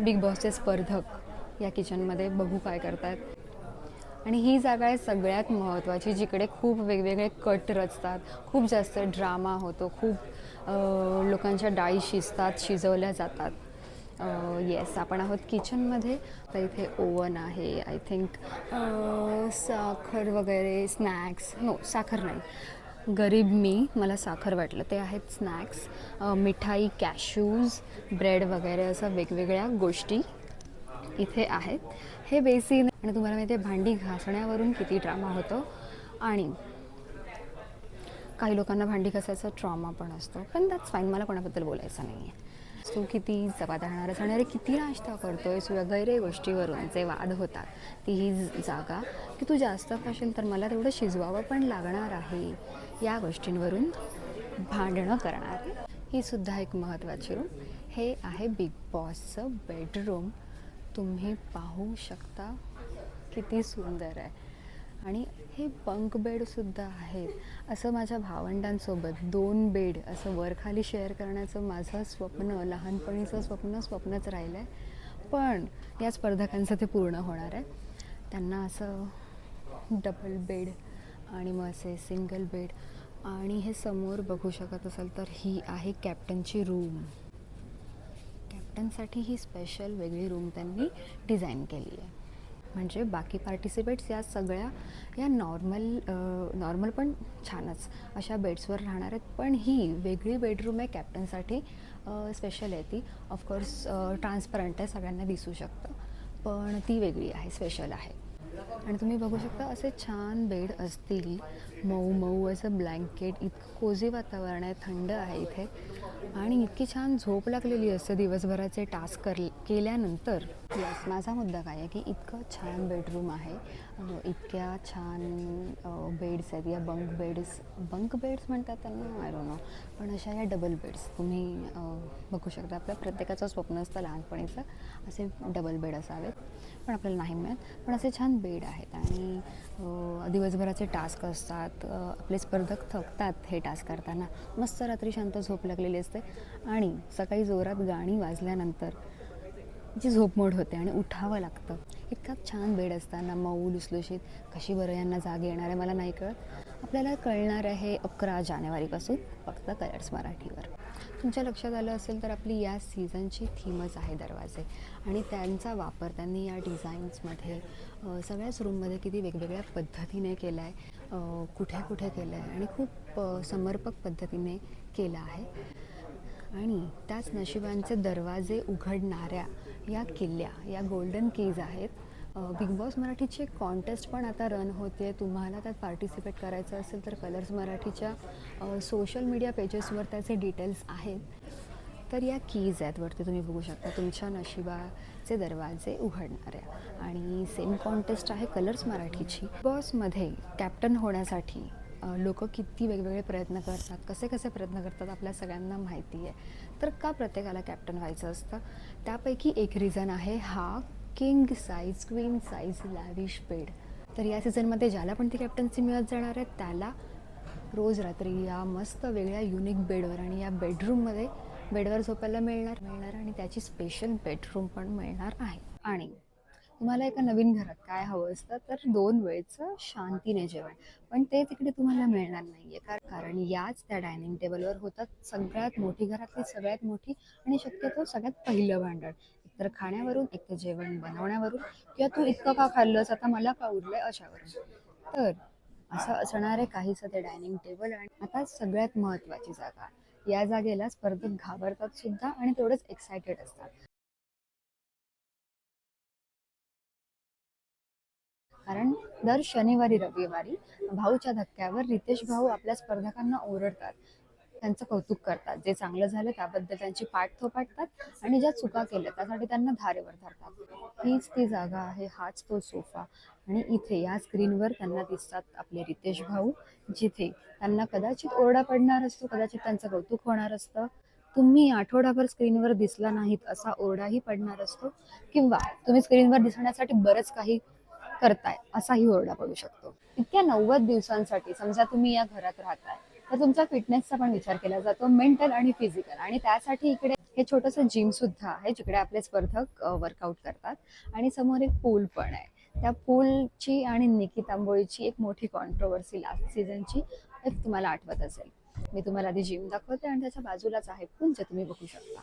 Big बॉसचे स्पर्धक या किचनमध्ये बघू काय करतात. आणि ही जागा आहे सगळ्यात महत्त्वाची जिकडे खूप वेगवेगळे कट रचतात. खूप जास्त ड्रामा होतो खूप लोकांच्या डाळी शिजतात शिजवल्या जातात. येस आपण आहोत किचनमध्ये. तर इथे ओवन आहे आय थिंक साखर वगैरे स्नॅक्स नो साखर नाही. गरीब मी मला साखर वाटलं. ते आहेत स्नॅक्स मिठाई कॅशूज ब्रेड वगैरे असं वेगवेगळ्या गोष्टी इथे आहेत. हे बेसिन आणि तुम्हाला माहिती आहे भांडी घासण्यावरून किती ड्रामा होतो. आणि काही लोकांना भांडी घासायचा ट्रॉमा पण असतो. पण दॅट्स फाईन मला कोणाबद्दल बोलायचं नाही आहे तू किती जबाबदारणारच आणि अरे किती नाश्ता करतोयस वगैरे गोष्टीवरून जे वाद होतात ती ही जागा. की तू जास्त खाशील तर मला तेवढं शिजवावं पण लागणार आहे. या गोष्टींवरून भांडणं करणार. ही सुद्धा एक महत्त्वाची रूम हे आहे बिग बॉसचं बेडरूम तुम्ही पाहू शकता किती सुंदर आहे. आणि हे बंक बेडसुद्धा आहेत. असं माझ्या भावंडांसोबत दोन बेड असं वरखाली शेअर करण्याचं माझं स्वप्न लहानपणीचं स्वप्न स्वप्नच राहिलं आहे पण या स्पर्धकांचं ते पूर्ण होणार आहे. त्यांना असं डबल बेड आणि मग असे सिंगल बेड आणि हे समोर बघू शकत असाल तर ही आहे कॅप्टनची रूम. कॅप्टनसाठी ही स्पेशल वेगळी रूम त्यांनी डिझाईन केली आहे. म्हणजे बाकी पार्टिसिपेट्स या सगळ्या या नॉर्मल नॉर्मल पण छानच अशा बेड्सवर राहणार आहेत. पण ही वेगळी बेडरूम आहे कॅप्टनसाठी स्पेशल आहे ती. ऑफकोर्स ट्रान्सपरंट आहे सगळ्यांना दिसू शकतं. पण ती वेगळी आहे स्पेशल आहे. आणि तुम्ही बघू शकता असे छान बेड असतील मऊ मऊ असं ब्लँकेट इतकं कोझी वातावरण आहे थंड आहे इथे. आणि इतकी छान झोप लागलेली असते दिवसभराचे टास्क कर केल्यानंतर. यस माझा मुद्दा काय आहे की इतकं छान बेडरूम आहे. इतक्या छान बेड्स आहेत. या बंक बेड्स बंक बेड्स म्हणतात त्यांना? आय डोंट नो पण अशा या डबल बेड्स तुम्ही बघू शकता आपल्या प्रत्येकाचं स्वप्न असतं लहानपणीचं. असे डबल बेड असावेत. पण आपल्याला नाही मिळत. पण असे छान बेड आहेत आणि दिवसभराचे टास्क असतात. आपले स्पर्धक थकतात हे टास्क करताना. मस्त रात्री शांत झोप लागलेली असते. आणि सकाळी जोरात गाणी वाजल्यानंतर जी झोपमोड होते आणि उठावं लागतं. इतका छान बेड असताना मऊ लुसलुशीत. कशी बरं यांना जाग येणार आहे मला नाही कळत. आपल्याला कळणार आहे अकरा जानेवारीपासून फक्त कलर्स मराठीवर. तुमच्या लक्षात आलं असेल तर आपली या सीझनची थीमच आहे दरवाजे. आणि त्यांचा वापर त्यांनी या डिझाईन्समध्ये सगळ्याच रूममध्ये किती वेगवेगळ्या पद्धतीने केला आहे कुठे कुठे केलं आहे आणि खूप समर्पक पद्धतीने केलं आहे. आणि त्याच नशिबांचे दरवाजे उघडणाऱ्या या किल्ल्या या गोल्डन कीज आहेत बिग बॉस मराठीची एक कॉन्टेस्ट पण आता रन होते तुम्हाला त्यात पार्टिसिपेट करायचं असेल तर कलर्स मराठीच्या सोशल मीडिया पेजेसवर त्याचे डिटेल्स आहेत. तर या कीज आहेत वरती तुम्ही बघू शकता. तुमच्या नशिबाचे दरवाजे उघडणाऱ्या आणि सेम कॉन्टेस्ट आहे कलर्स मराठीची. बॉसमध्ये कॅप्टन होण्यासाठी लोक किती वेगवेगळे प्रयत्न करतात कसे कसे प्रयत्न करतात आपल्या सगळ्यांना माहिती आहे तर का प्रत्येकाला कॅप्टन व्हायचं असतं? त्यापैकी एक रिझन आहे हा king size queen size lavish bed. तर या सीझनमध्ये ज्याला पण ती कॅप्टन्सी मिळत जाणार आहे त्याला रोज रात्री या मस्त वेगळ्या युनिक बेडवर आणि या बेडरूममध्ये बेडवर झोपायला मिळणार मिळणार आणि त्याची स्पेशल बेडरूम पण मिळणार आहे. आणि तुम्हाला एका नवीन घरात काय हवं असतं तर दोन वेळचं शांतीने जेवण. पण ते तिकडे तुम्हाला मिळणार नाही आहे कारण याच त्या डायनिंग टेबलवर होतात सगळ्यात मोठी घरातली सगळ्यात मोठी आणि शक्यतो सगळ्यात पहिलं भांडण. तर खाण्यावरून एक तर जेवण बनवण्यावरून किंवा तू इतकं का खाल्लंस आता मला का उरलंय अशावरून. तर असं असणारे काहीसं ते डायनिंग टेबल आणि आता सगळ्यात महत्त्वाची जागा. या जागेला स्पर्धक घाबरतात सुद्धा आणि तेवढंच एक्सायटेड असतात. कारण दर शनिवारी रविवारी भाऊच्या धक्क्यावर रितेश भाऊ आपल्या स्पर्धकांना ओरडतात. त्यांचं कौतुक करतात. जे चांगलं झालं त्याबद्दल त्यांची पाठ थोपाटतात आणि ज्या चुका केल्या त्यासाठी त्यांना धारेवर धरतात. हीच ती जागा आहे हाच तो सोफा. आणि इथे या स्क्रीनवर त्यांना दिसतात आपले रितेश भाऊ जिथे त्यांना कदाचित ओरडा पडणार असतो कदाचित त्यांचं कौतुक होणार असतं. तुम्ही आठवडाभर स्क्रीनवर दिसला नाहीत असा ओरडाही पडणार असतो किंवा तुम्ही स्क्रीनवर दिसण्यासाठी बरंच काही करताय असाही ओरडा पडू शकतो. इतक्या नव्वद दिवसांसाठी समजा तुम्ही या घरात राहताय तर तुमचा फिटनेसचा पण विचार केला जातो मेंटल आणि फिजिकल आणि त्यासाठी इकडे हे छोटंसं जिम सुद्धा आहे जिकडे आपले स्पर्धक वर्कआउट करतात. आणि समोर एक पूल पण आहे. त्या पूलची आणि निकी तांबोळीची एक मोठी कॉन्ट्रोवर्सी लास्ट सीझनची इफ तुम्हाला आठवत असेल. मी तुम्हाला आधी जिम दाखवते आणि त्याच्या बाजूलाच आहे पूल जे तुम्ही बघू शकता.